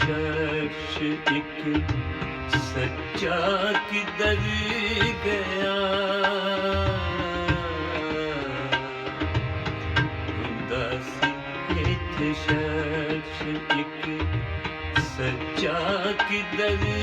ਸ਼ਖਸ ਇੱਕ ਸੱਚਾ ਕਿਦਰ ਗਿਆ? ਹੁੰਦਾ ਸੀ ਇੱਥੇ ਸ਼ਖਸ ਇੱਕ ਸੱਚਾ ਕਿਦਰ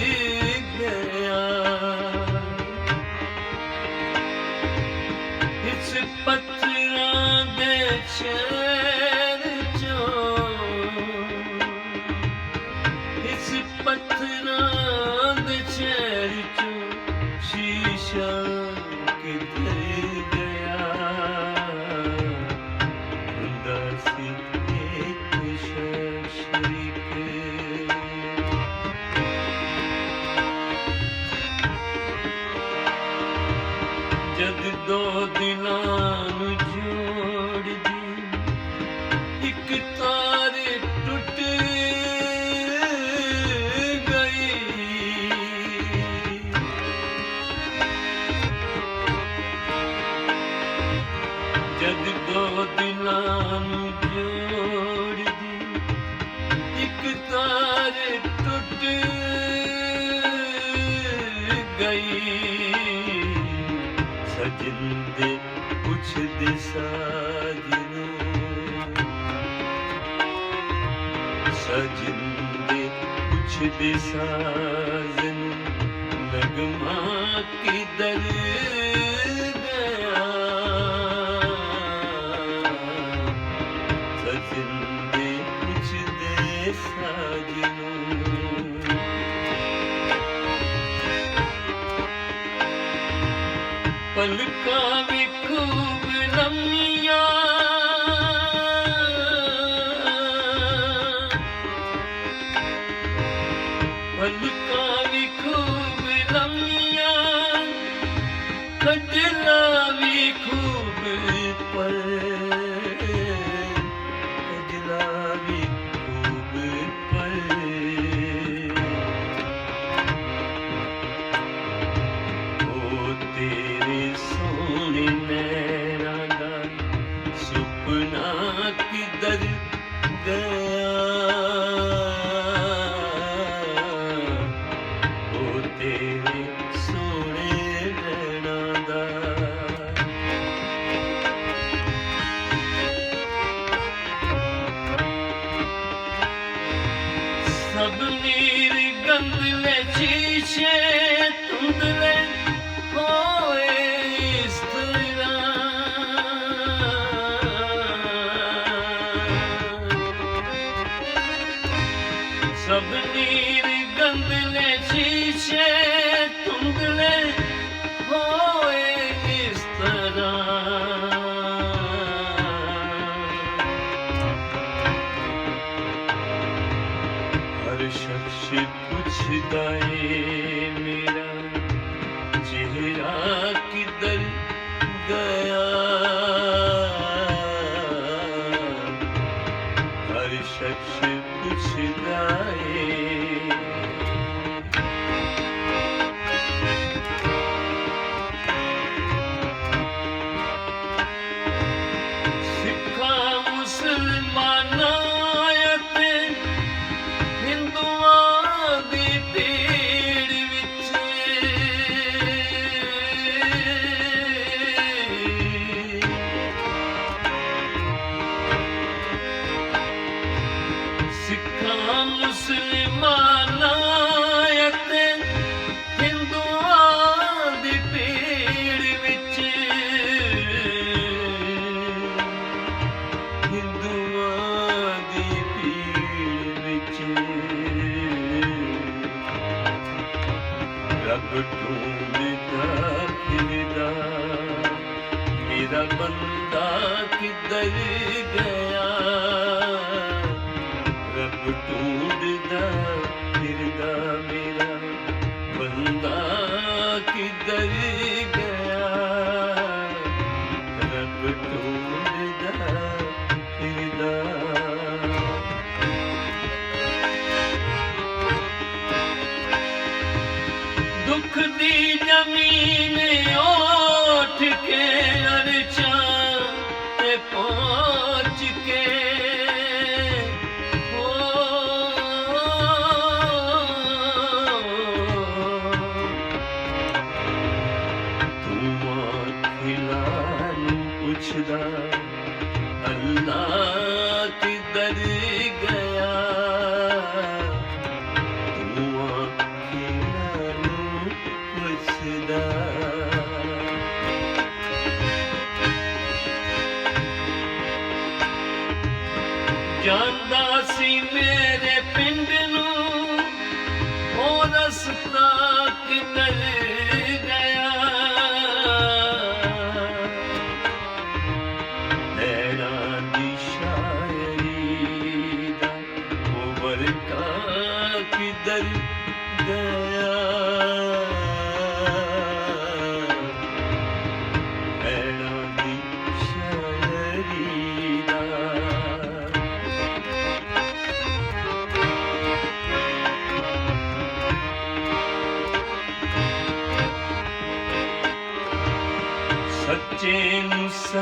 ਗਈ। ਸਜਨ ਦੇ ਪੁੱਛਦੇ ਸਾਜਨੋ ਸਜਨ ਦੇ ਪੁੱਛਦੇ ਸਾਜਨ ਨਗਮਾ ਕੀ ਦਰ When we ਸ਼ੀਸ਼ੇ ਤੁੰਦਲੇ ਹੋਏ ਇਸਤਰਾ ਸਭ ਨੀਰ ਗੰਦਲੇ ਸ਼ੀਸ਼ੇ ਤੁੰਦਲੇ ਹੋਏ ਇਸਤਰਾ ਰੱਬ ਤੂੰ ਮੇਰਾ ਫਿਰਦਾ ਮੇਰਾ ਬੰਦਾ ਕਿੱਧਰ ਗਿਆ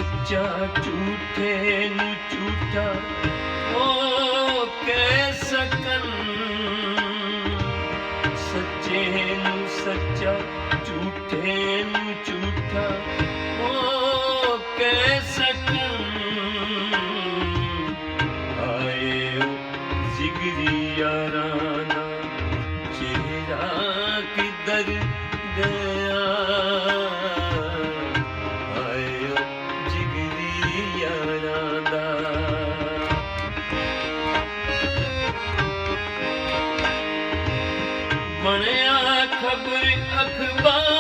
ਸੱਚਾ ਝੂਠੇ ਨੂੰ ਝੂਠਾ ਓ ਕਹਿ ਸਕਨ ਸੱਚੇ ਨੂੰ ਸੱਚਾ, ਝੂਠੇ ਨੂੰ ਝੂਠਾ ਓ ਕਹਿ akbar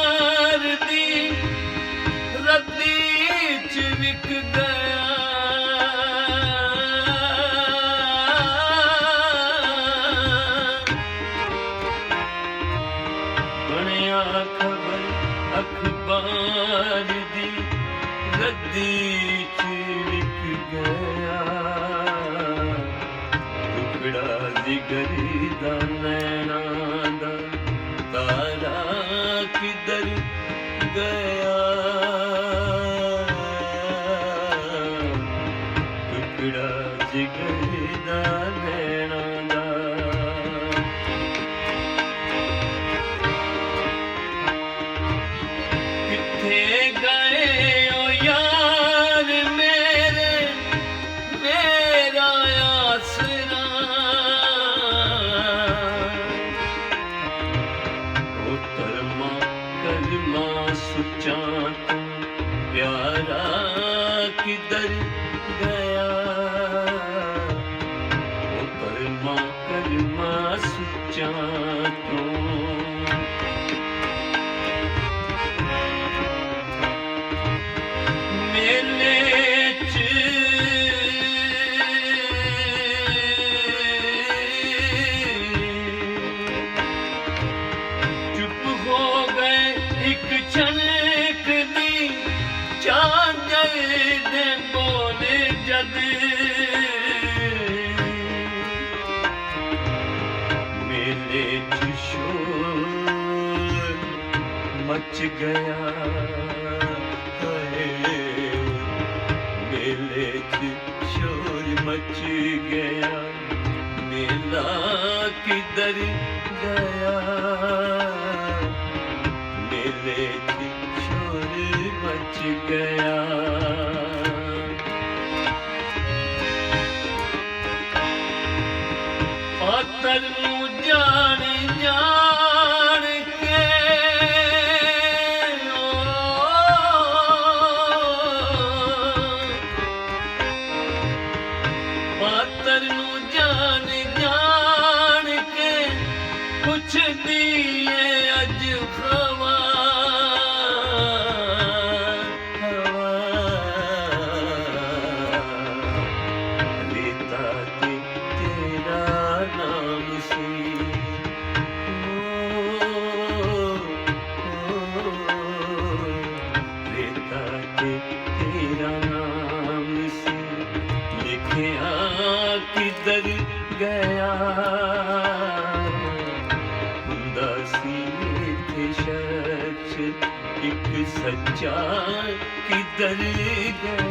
God. मच गया मेले शोर मच गया मेला किधर ਪੁੱਛਦੀ ਏ। çak giderim